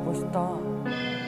멋있다.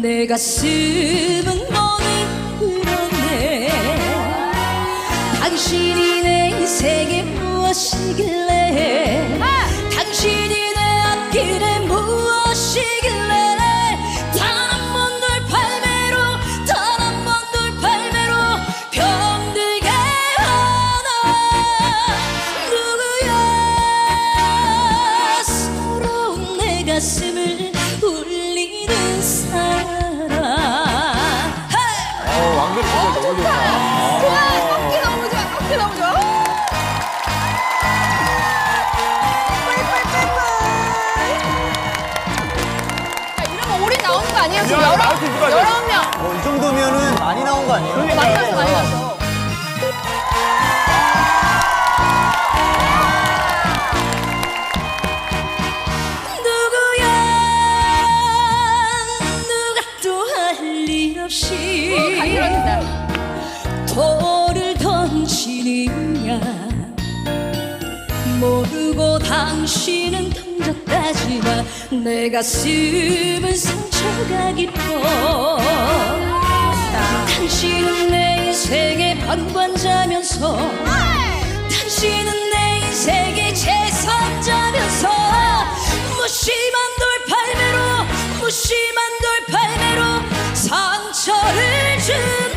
내 가슴은 아니에요? 그래. 만나서 많이 가서. 돌을 던지느냐 모르고 당신은 던졌다지만 내 가슴은 상처가 깊어 당신은 내 인생의 반관자면서 당신은 내 인생의 재산자면서 무심한 돌팔매로 무심한 돌팔매로 상처를 주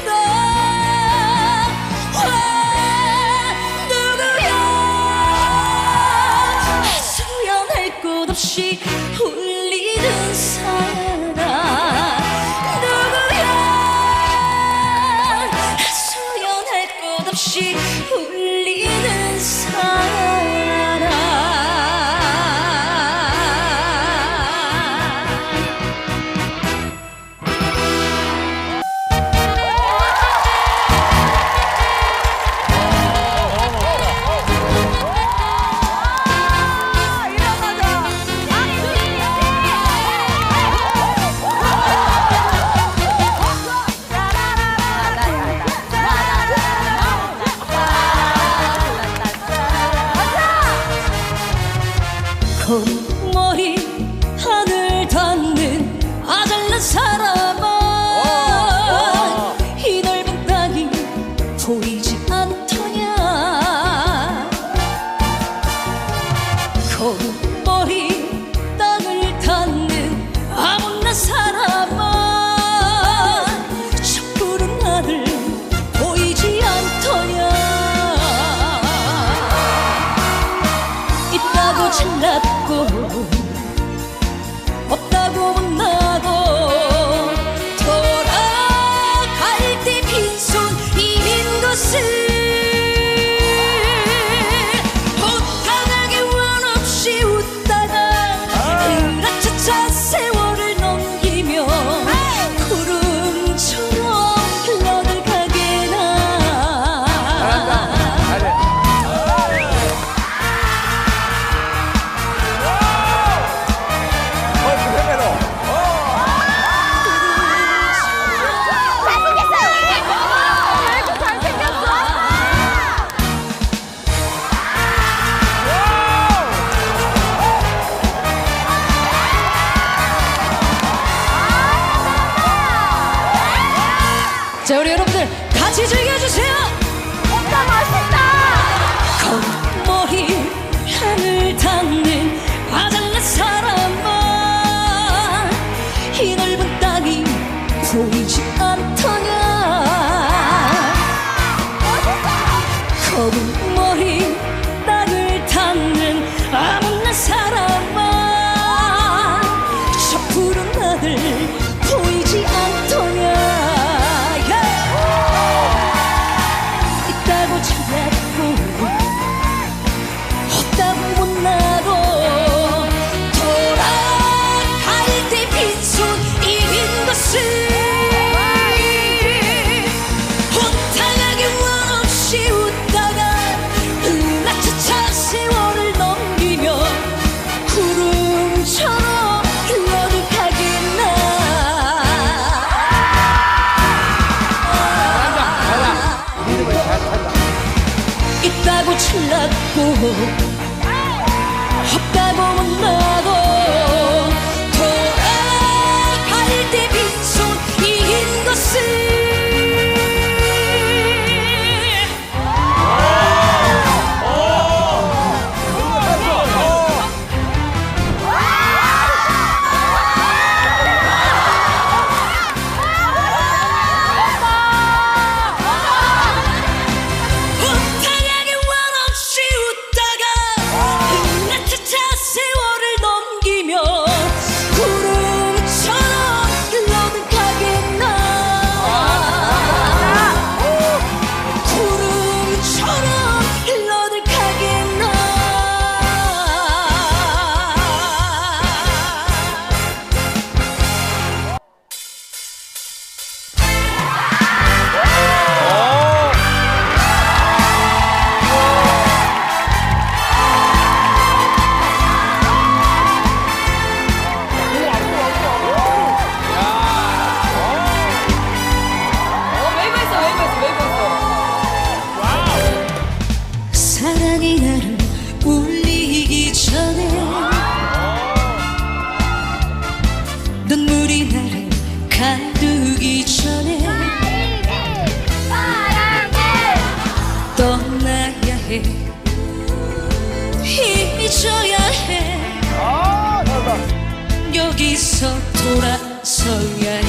여기서 돌아서야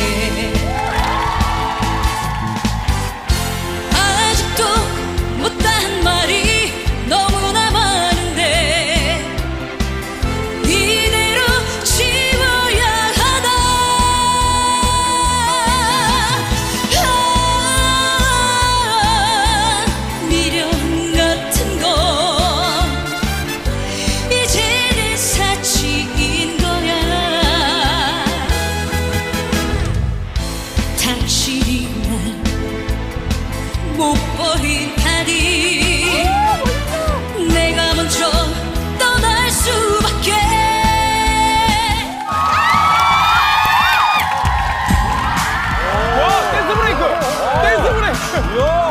Yo!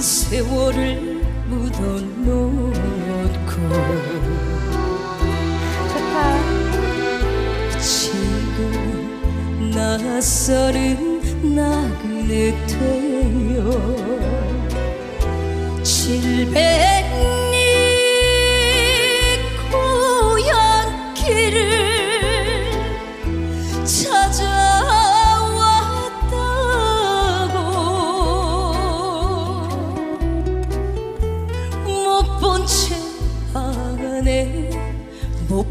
한 세월을 묻어놓고 지금 낯설은 나그네 되어 칠백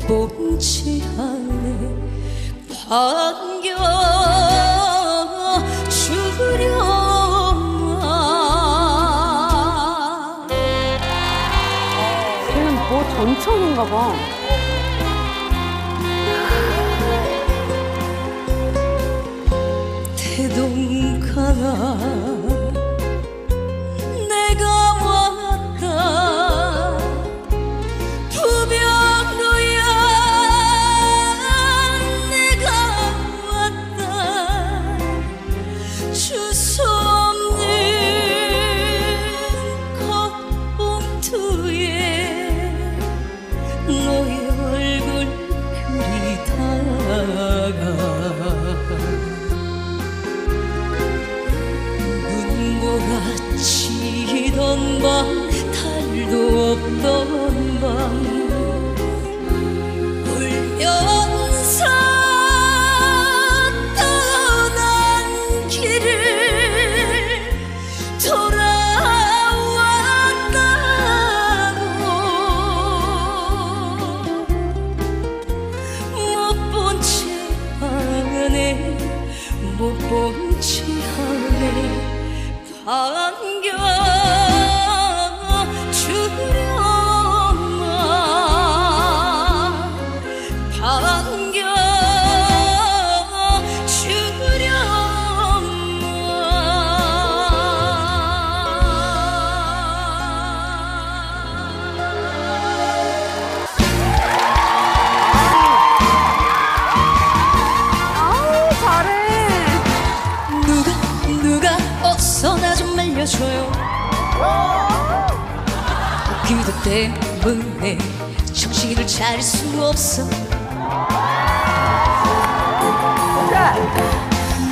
본채 안에 반겨 주려마 쟤는 뭐 전천인가 봐. 돌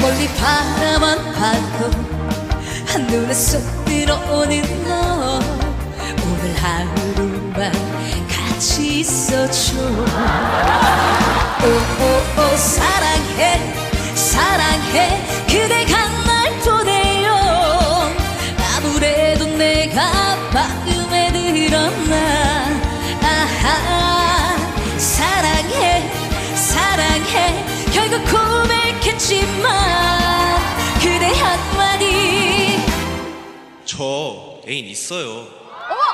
멀리 바라만 봐도 한눈에 쏙 들어오는 너. 오늘 하루만 같이 있어줘. 오오오 사랑해 사랑해. 그대가 고백했지만 그대 한마디 저 애인 있어요.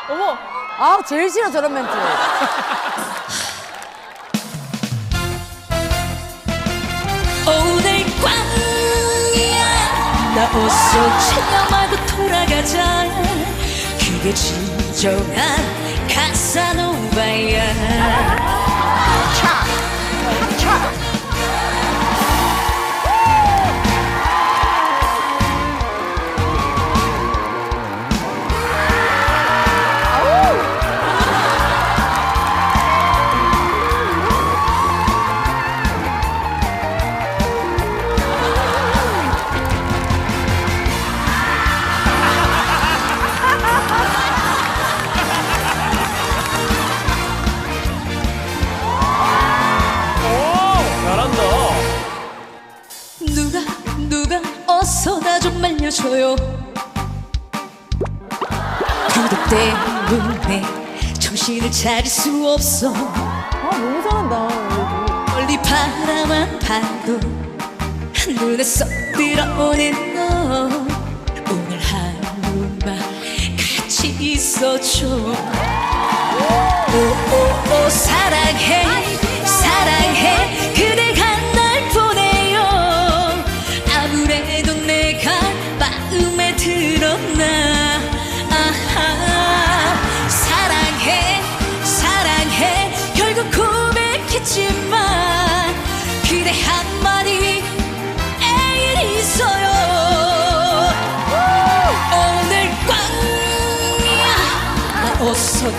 어머! 아, 제일 싫어, 저런 멘트. 오늘 꽝이야 나 어서 말고 돌아가자 그게 진정한 카사노바야 좀 말려줘요. 그것 때문에 정신을 차릴 수 없어. 아, 너무 잘한다. 멀리 바라만 봐도 한눈에 쏙 들어오는 너. 오늘 하루만 같이 있어줘. 오오오 사랑해 사랑해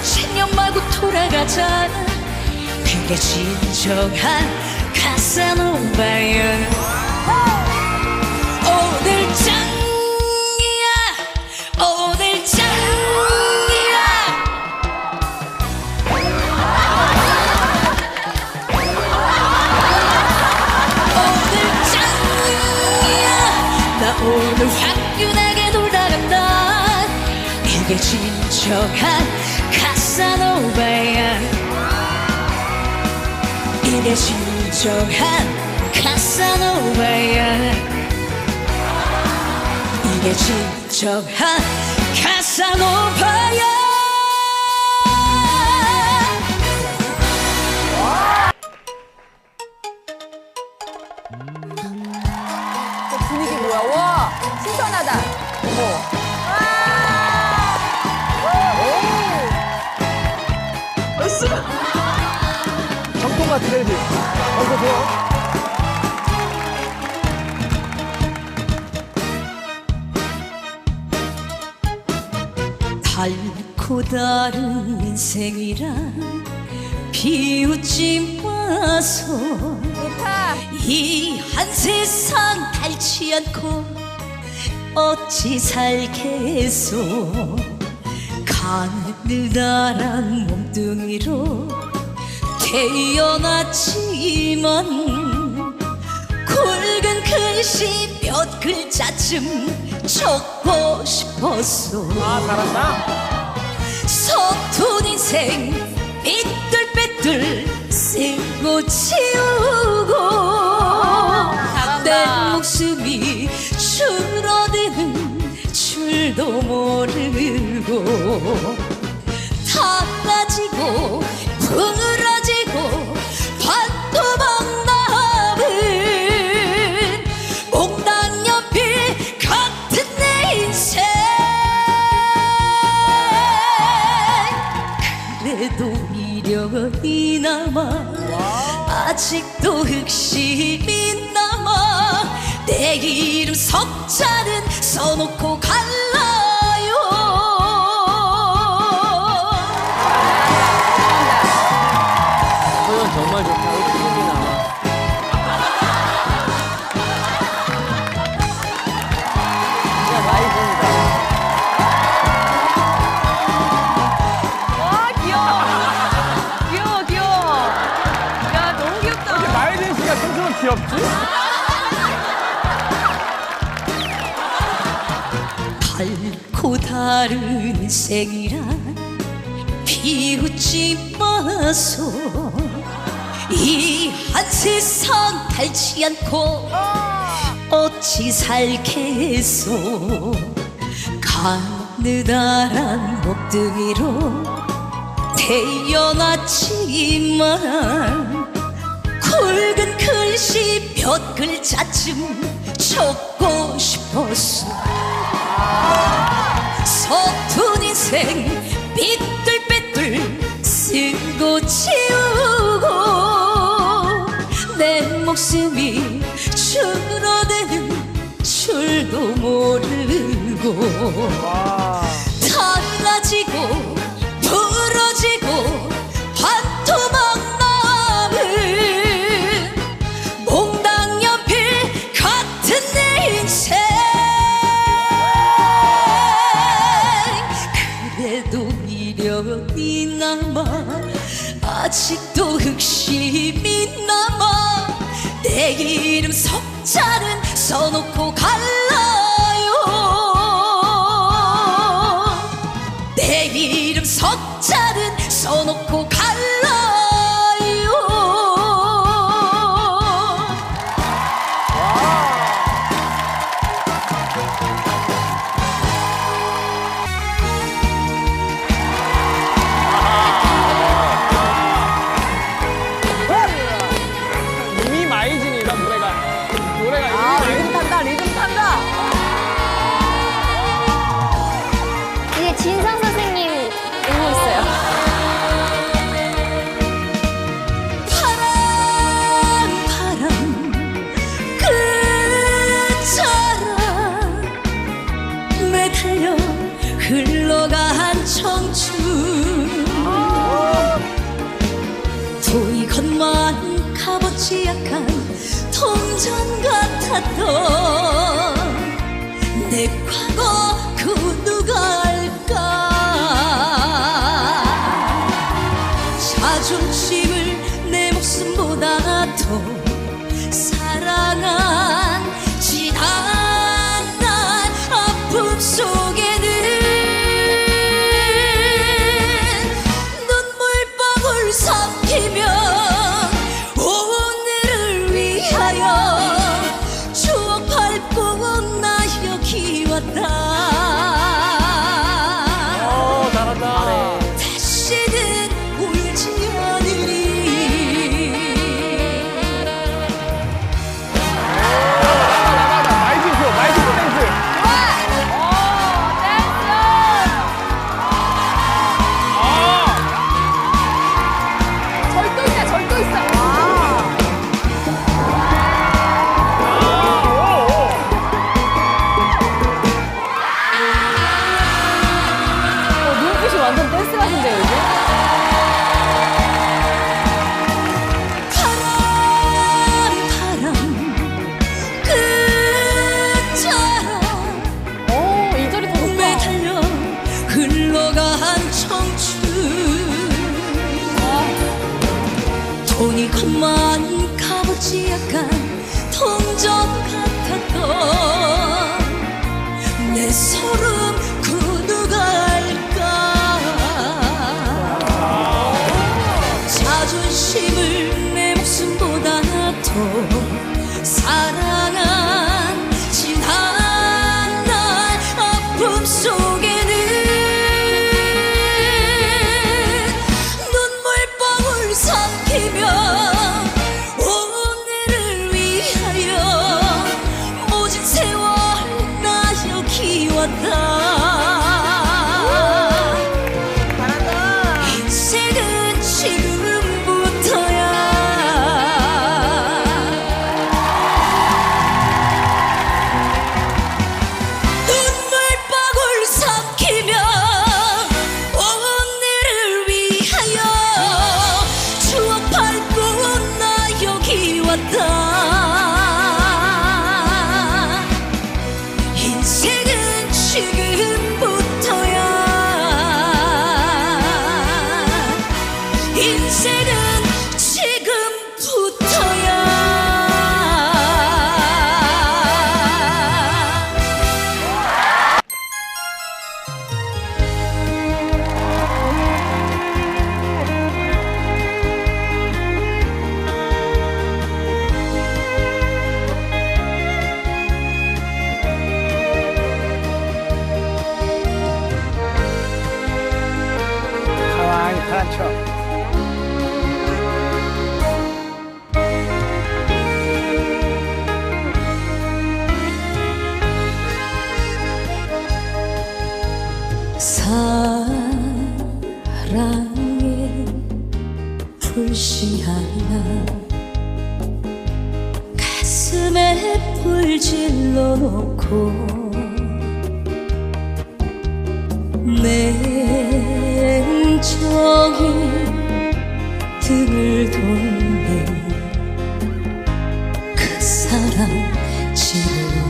챙겨 말고 돌아가자 그게 진정한 카사노바야 오늘 짱이야 오늘 짱이야. 오늘 짱이야 나 오늘 화끈하게 놀다 간다. 이게 진정한 카 사노바야 이게 진정한 카사노바야 이게 진정한 카사노바야 분위기 뭐야? 와, 신선하다. 어머. 같은 애들. 어서 좋아. 달고 다른 인생이라 비웃지 마소. 이 한 세상 닳지 않고 어찌 살겠소 가느다란 몸뚱이로 태어났지만 굵은 글씨 몇 글자쯤 적고 싶었소 아, 잘한다. 서툰 인생 삐뚤빼뚤 쓰고 치우고 내 목숨이 줄어드는 줄도 모르고 달라지고 부러 아직도 흑심이 남아 내 이름 석자는 써놓고 갈라 귀엽지? 달고 다른 인생이라 비웃지 마소 이 한 세상 닳지 않고 어찌 살겠소 가느다란 목둥이로 태어났지만 굵은 글씨 몇 글자쯤 적고 싶었어. 서툰 인생 삐뚤빼뚤 쓰고 치우고 내 목숨이 줄어드는 줄도 모르고 내 이름 석자는 써놓고 갈라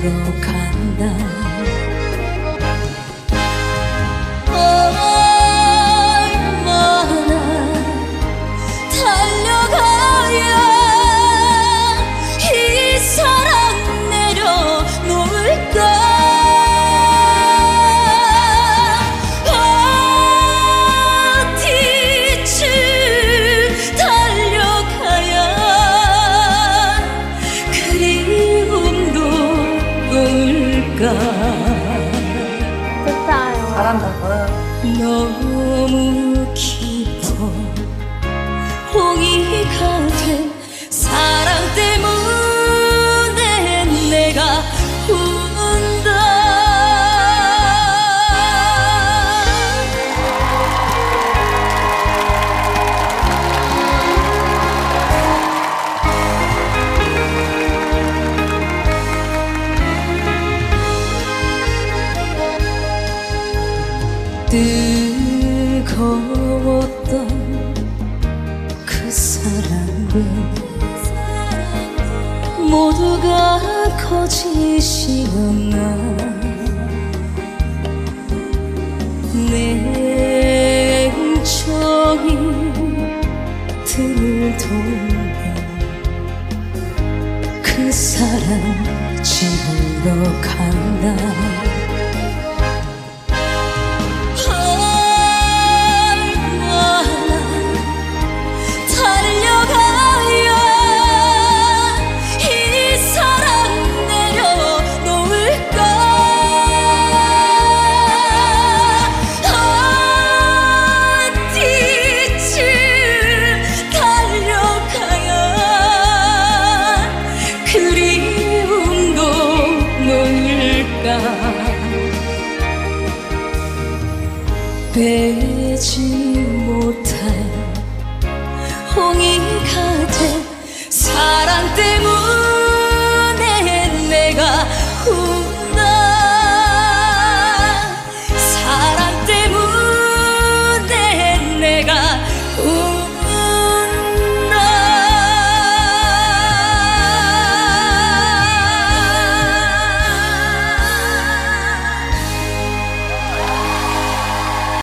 早看淡